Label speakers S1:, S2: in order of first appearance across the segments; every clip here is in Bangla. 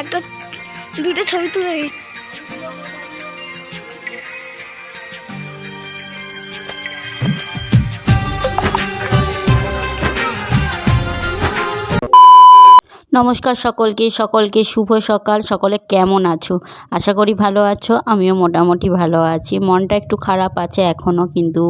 S1: একটা দুটো ছবি তুলে
S2: নমস্কার সকলকে সকলকে শুভ সকাল, সকলে কেমন আছো? আশা করি ভালো আছো, আমিও মোটামুটি ভালো আছি। মনটা একটু খারাপ আছে এখনও কিন্তু।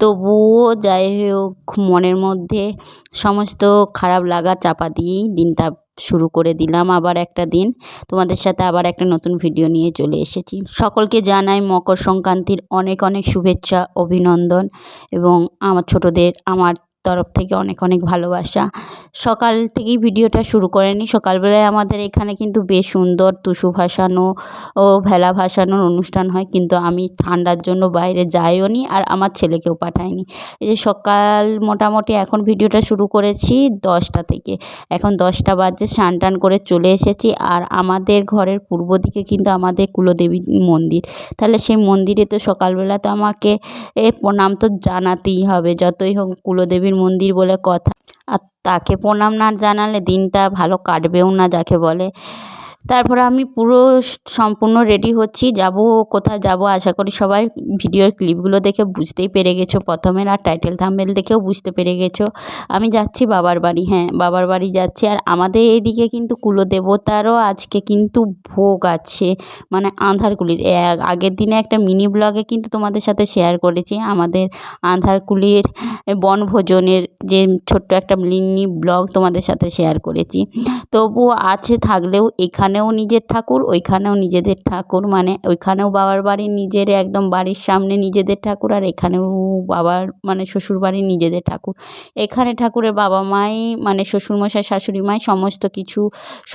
S2: তবুও যাই হোক, মনের মধ্যে সমস্ত খারাপ লাগা চাপা দিয়েই দিনটা শুরু করে দিলাম আবার একটা দিন। তোমাদের সাথে আবার একটা নতুন ভিডিও নিয়ে চলে এসেছি। সকলকে জানাই মকর সংক্রান্তির অনেক অনেক শুভেচ্ছা, অভিনন্দন এবং আমার ছোটদের, আমার তরফ থেকে অনেক অনেক ভালোবাসা। সকাল থেকেই ভিডিওটা শুরু করে নিই। সকালবেলায় আমাদের এখানে কিন্তু বেশ সুন্দর টুসু ভাসানো ও ভেলা ভাসানোর অনুষ্ঠান হয়। কিন্তু আমি ঠান্ডার জন্য বাইরে যাইও নি আর আমার ছেলেকেও পাঠাইনি। এই যে সকাল মোটামুটি এখন ভিডিওটা শুরু করেছি দশটা থেকে। এখন দশটা বাজে, স্নান টান করে চলে এসেছি আর আমাদের ঘরের পূর্ব দিকে কিন্তু আমাদের কুলদেবী মন্দির। তাহলে সেই মন্দিরে তো সকালবেলা তো আমাকে এ প্রণাম তো জানাতেই হবে। যতই হোক কুলদেবীর মন্দির বলে কথা। আর তাকে প্রণাম না জানালে দিনটা ভালো কাটবেও না, যাকে বলে। তারপরে আমি পুরো সম্পূর্ণ রেডি হচ্ছি। যাব কোথায় যাব আশা করি সবাই ভিডিওর ক্লিপগুলো দেখে বুঝতেই পেরে গেছো। প্রথমের আর টাইটেল থাম্বেল দেখেও বুঝতে পেরে গেছো। আমি যাচ্ছি বাবার বাড়ি হ্যাঁ বাবার বাড়ি যাচ্ছি। আর আমাদের এইদিকে কিন্তু কুলদেবতারও আজকে কিন্তু ভোগ আছে মানে আঁধারকুলির আগের দিনে একটা মিনি ব্লগে কিন্তু তোমাদের সাথে শেয়ার করেছি। আমাদের আঁধারকুলির বনভোজনের যে ছোট্ট একটা মিনি ব্লগ তোমাদের সাথে শেয়ার করেছি। তবুও আছে থাকলেও এখানেও নিজের ঠাকুর, ওইখানেও নিজেদের ঠাকুর। মানে ওইখানেও বাবার বাড়ি নিজের একদম বাড়ির সামনে নিজেদের ঠাকুর আর এখানেও বাবার মানে শ্বশুর বাড়ির নিজেদের ঠাকুর। এখানে ঠাকুরের বাবা মাই মানে শ্বশুরমশাই, শাশুড়ি মাই সমস্ত কিছু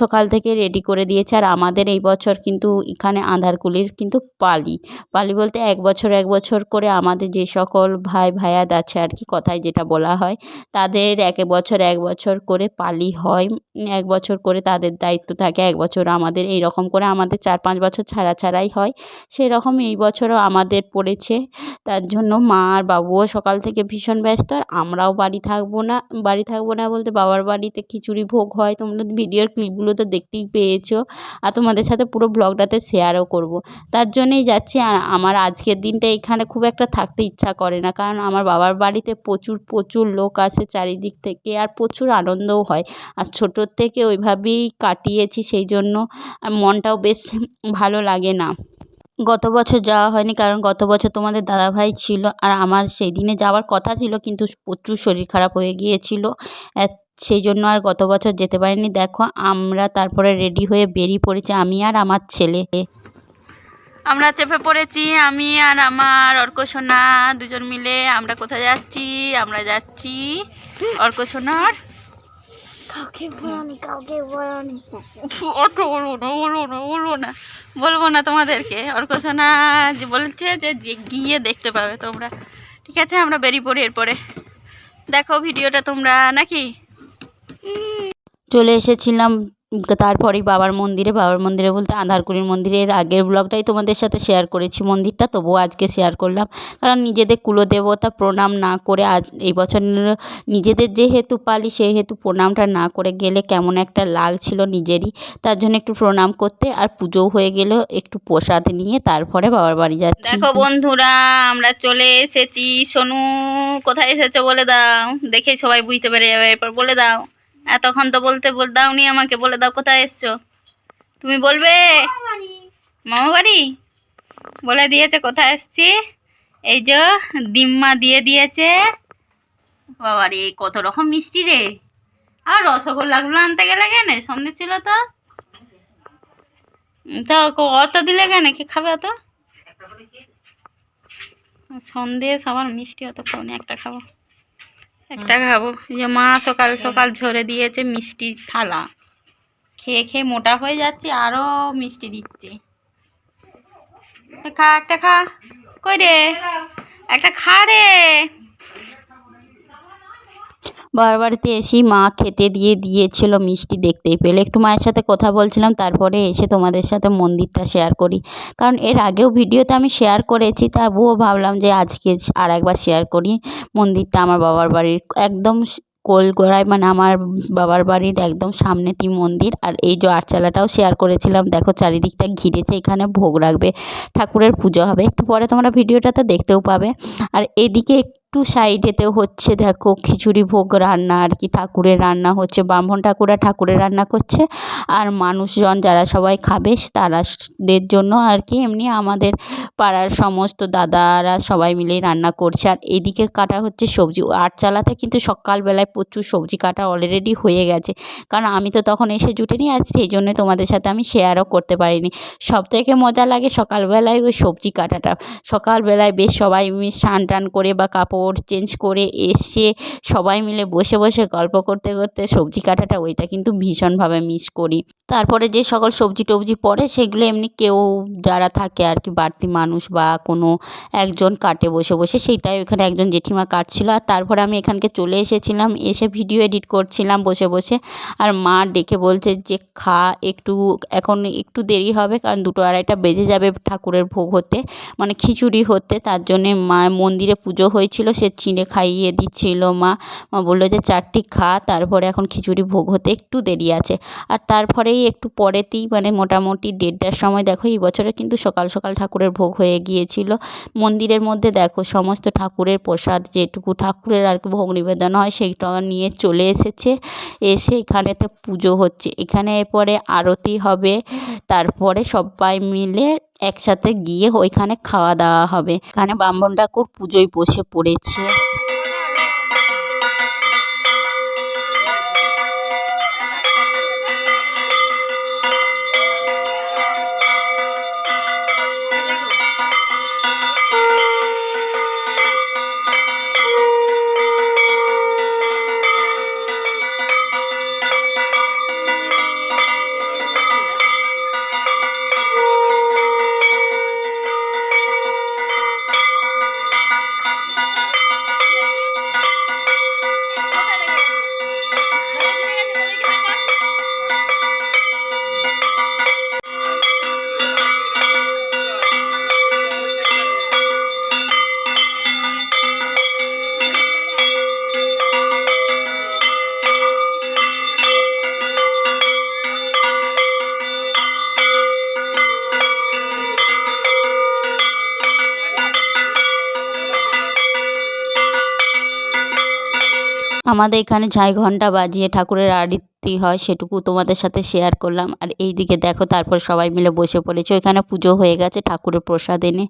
S2: সকাল থেকে রেডি করে দিয়েছে। আর আমাদের এই বছর কিন্তু এখানে আঁধারকুলির কিন্তু পালি। পালি বলতে এক বছর এক বছর করে আমাদের যে সকল ভাই, ভাইয়াদ আছে আর কি, কথায় যেটা বলা হয়, তাদের এক বছর এক বছর করে পালি হয়। এক বছর করে তাদের দায়িত্ব থাকে, এক বছর আমাদের এই রকম করে আমাদের চার পাঁচ বছর ছাড়া ছাড়াই হয়। সেই রকম এই বছরও আমাদের পড়েছে। তার জন্য মা আর বাবুও সকাল থেকে ভীষণ ব্যস্ত। আর আমরাও বাড়ি থাকব না, বাড়ি থাকব না বলতে বাবার বাড়িতে খিচুড়ি ভোগ হয়। তোমরা ভিডিওর ক্লিপগুলো তো দেখতেই পেয়েছ। আর তোমাদের সাথে পুরো ব্লগটাতে শেয়ারও করব। তার জন্যেই যাচ্ছি। আর আমার আজকের দিনটা এখানে খুব একটা থাকতে ইচ্ছা করে না। কারণ আমার বাবার বাড়িতে প্রচুর প্রচুর লোক আসে চারিদিক থেকে। আর প্রচুর আনন্দও হয়। আর ছোটোর থেকে ওইভাবেই কাটিয়েছি। সেই জন্য আর মনটাও বেশ ভালো লাগে না। গত বছর যাওয়া হয়নি কারণ গত বছর তোমাদের দাদাভাই ছিল আর আমার সেই দিনে যাওয়ার কথা ছিল কিন্তু প্রচুর শরীর খারাপ হয়ে গিয়েছিল। সেই জন্য আর গত বছর যেতে পারিনি। দেখো আমরা তারপরে রেডি হয়ে বেরিয়ে পড়েছি আমি আর আমার ছেলে।
S3: আমরা চেপে পড়েছি আমি আর আমার অর্ক সোনা দুজন মিলে। আমরা কোথায় যাচ্ছি? আমরা যাচ্ছি অর্ক সোনার
S1: কাউকে বলনি কাউকে বলনি।
S3: অত বলব না বলব না বলব না। বলব না তোমাদেরকে। অর্কসোনা যে বলছে যে যে গিয়ে দেখতে পাবে তোমরা। ঠিক আছে আমরা বেরিয়ে পড়ি এরপরে। দেখো ভিডিওটা তোমরা নাকি?
S2: চলে এসেছিলাম তারপরেই বাবার মন্দিরে বাবার মন্দিরে বলতে আধারকুড়ির মন্দিরে, এর আগের ব্লগটাই তোমাদের সাথে শেয়ার করেছি মন্দিরটা, তবুও আজকে শেয়ার করলাম। কারণ নিজেদের কুলদেবতা প্রণাম না করে আজ এই বছর নিজেদের যেহেতু পালি সেহেতু প্রণামটা না করে গেলে কেমন একটা লাগছিল নিজেরই। তার জন্য একটু প্রণাম করতে আর পুজোও হয়ে গেল, একটু প্রসাদ নিয়ে তারপরে বাবার বাড়ি যাচ্ছি।
S3: দেখো বন্ধুরা, আমরা চলে এসেছি। সোনু, কোথায় এসেছ বলে দাও। দেখে সবাই বুঝতে পেরে যাবে, এরপর বলে দাও। এতক্ষণ তো বলতে বল দাওনি আমাকে বলে দাও কোথায় এসছো? তুমি বলবে? মামা বাড়ি বলে দিয়েছে কোথায় এসছি? এই যে দিম্মা দিয়ে দিয়েছে। বাবারে কত রকম মিষ্টি রে। আর রসগোল্লাগুলো আনতে গেলে কেন? সামনে ছিল তো। অত দিলে কেন? কে খাবে অত? সন্দেশ আবার মিষ্টি অত খাব একটা খাব। একটা খাব। যে মা সকাল সকাল ঝরে দিয়েছে মিষ্টির থালা। খেয়ে খেয়ে মোটা হয়ে যাচ্ছে আরও মিষ্টি দিচ্ছে। খা একটা খা। কই রে? একটা খা রে।
S2: বাবার বাড়িতে এসেই মা খেতে দিয়ে দিয়েছিল মিষ্টি দেখতেই পেলে। একটু মায়ের সাথে কথা বলছিলাম, তারপরে এসে তোমাদের সাথে মন্দিরটা শেয়ার করি। কারণ এর আগেও ভিডিওতে আমি শেয়ার করেছি, তবুও ভাবলাম যে আজকে আর একবার শেয়ার করি। মন্দিরটা আমার বাবার বাড়ির একদম কোলগোড়ায় মানে আমার বাবার বাড়ির একদম সামনেতেই মন্দির। আর এই যে আটচালাটাও শেয়ার করেছিলাম, দেখো চারিদিকটা ঘিরেছে, এখানে ভোগ রাখবে, ঠাকুরের পুজো হবে। একটু পরে তোমরা ভিডিওটাতে দেখতেও পাবে। আর এদিকে একটু সাইডেতেও হচ্ছে, দেখো খিচুড়ি ভোগ রান্না আর কি, ঠাকুরের রান্না হচ্ছে, ব্রাহ্মণ ঠাকুররা ঠাকুরের রান্না করছে আর মানুষজন যারা সবাই খাবে তারা দের জন্য আর কি, এমনি আমাদের পাড়ার সমস্ত দাদারা সবাই মিলেই রান্না করছে। আর এদিকে কাটা হচ্ছে সবজি আটচালাতে কিন্তু সকালবেলায় প্রচুর সবজি কাটা অলরেডি হয়ে গেছে। কারণ আমি তো তখন এসে জুটিনি আর সেই জন্য তোমাদের সাথে আমি শেয়ারও করতে পারিনি। সব থেকে মজা লাগে সকালবেলায় ওই সবজি কাটাটা। সকালবেলায় বেশ সবাই স্নান টান করে বা কাপড় চেঞ্জ করে এসে সবাই মিলে বসে বসে গল্প করতে করতে সবজি কাটাটা ওইটা কিন্তু ভীষণভাবে মিস করি। তারপরে যে সকল সবজি টবজি পড়ে সেগুলো এমনি কেউ যারা থাকে আর কি বাড়তি মানুষ বা কোনো একজন কাটে বসে বসে সেইটাই ওখানে একজন জেঠিমা কাটছিল। আর তারপরে আমি এখানকে চলে এসেছিলাম, এসে ভিডিও এডিট করছিলাম বসে বসে। আর মা ডেকে বলছে যে, খা, একটু, এখন একটু দেরি হবে কারণ দুটো আড়াইটা বেজে যাবে ঠাকুরের ভোগ হতে মানে খিচুড়ি হতে। তার জন্যে মা মন্দিরে পুজো হয়েছিল সে চিনে খাইয়ে দিচ্ছিল, মা। মা বলল যে, চারটি খা, তারপরে এখন খিচুড়ি ভোগ হতে একটু দেরি আছে। আর তারপরেই একটু পরেতেই মানে মোটামুটি দেড়টার সময় দেখো, এই বছরে কিন্তু সকাল সকাল ঠাকুরের ভোগ হয়ে গিয়েছিল। মন্দিরের মধ্যে দেখো, সমস্ত ঠাকুরের প্রসাদ, যেটুকু ঠাকুরের আর কি ভোগ নিবেদন হয় সেইটা নিয়ে চলে এসেছে। এসে এখানে এখানেতে পুজো হচ্ছে। এখানে এরপরে আরতি হবে। তারপরে সবাই মিলে একসাথে গিয়ে ওইখানে খাওয়া দাওয়া হবে। এখানে ব্রাহ্মণ ঠাকুর পুজোয় বসে পড়েছে। আমাদের এখানে ছাই ঘণ্টা বাজিয়ে ঠাকুরের আরতি হয়, সেটুকু তোমাদের সাথে শেয়ার করলাম। আর এই দিকে দেখো, তারপর সবাই মিলে বসে পড়েছে। ওইখানে পুজো হয়ে গেছে, ঠাকুরের প্রসাদ এনে।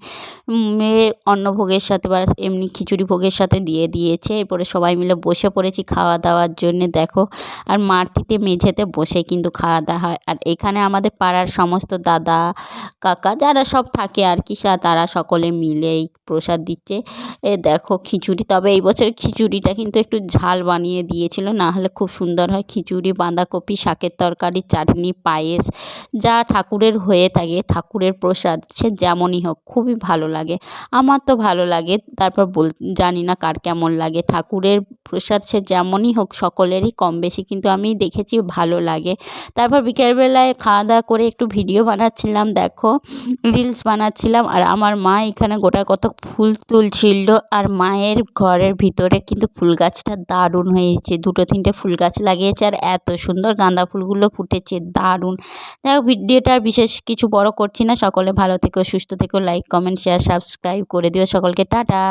S2: অন্নভোগের সাথে বা এমনি খিচুড়ি ভোগের সাথে দিয়ে দিয়েছে। এরপরে সবাই মিলে বসে পড়েছি খাওয়া দাওয়ার জন্যে, দেখো। আর মাটিতে মেঝেতে বসে কিন্তু খাওয়া দাওয়া হয়। আর এখানে আমাদের পাড়ার সমস্ত দাদা, কাকা, যারা সব থাকে আর কি তারা সকলে মিলে প্রসাদ দিচ্ছে। এ দেখো খিচুড়ি, তবে এই বছর খিচুড়িটা কিন্তু একটু ঝাল বানিয়ে দিয়েছিল, না হলে খুব সুন্দর হয়। খিচুড়ি বাঁধাকপি, শাকের তরকারি, চাটনি, পায়েস, যা ঠাকুরের হয়ে থাকে, ঠাকুরের প্রসাদ, সে যেমনই হোক, খুবই ভালো লাগে। আমার তো ভালো লাগে, তারপর বল, জানি না কার কেমন লাগে। ঠাকুরের প্রসাদ সে যেমনই হোক, সকলেরই কম বেশি, কিন্তু আমি দেখেছি ভালো লাগে। তারপর বিকেলবেলায় খাওয়া দাওয়া করে একটু ভিডিও বানাচ্ছিলাম, দেখো, রিলস বানাচ্ছিলাম, আর আমার মা এখানে গোটা কত ফুল তুলছিল, আর মায়ের ঘরের ভিতরে কিন্তু ফুল গাছটা দারুণ হয়েছে, দুটো তিনটে ফুল গাছ লাগিয়েছে, আর এত সুন্দর গাঁদা ফুলগুলো ফুটেছে, দারুণ। যাই হোক, ভিডিওটা বিশেষ কিছু বড় করছি না। সকলে ভালো থেকো, সুস্থ থেকো লাইক কমেন্ট শেয়ার সাবস্ক্রাইব করে দিও। সকলকে টাটা।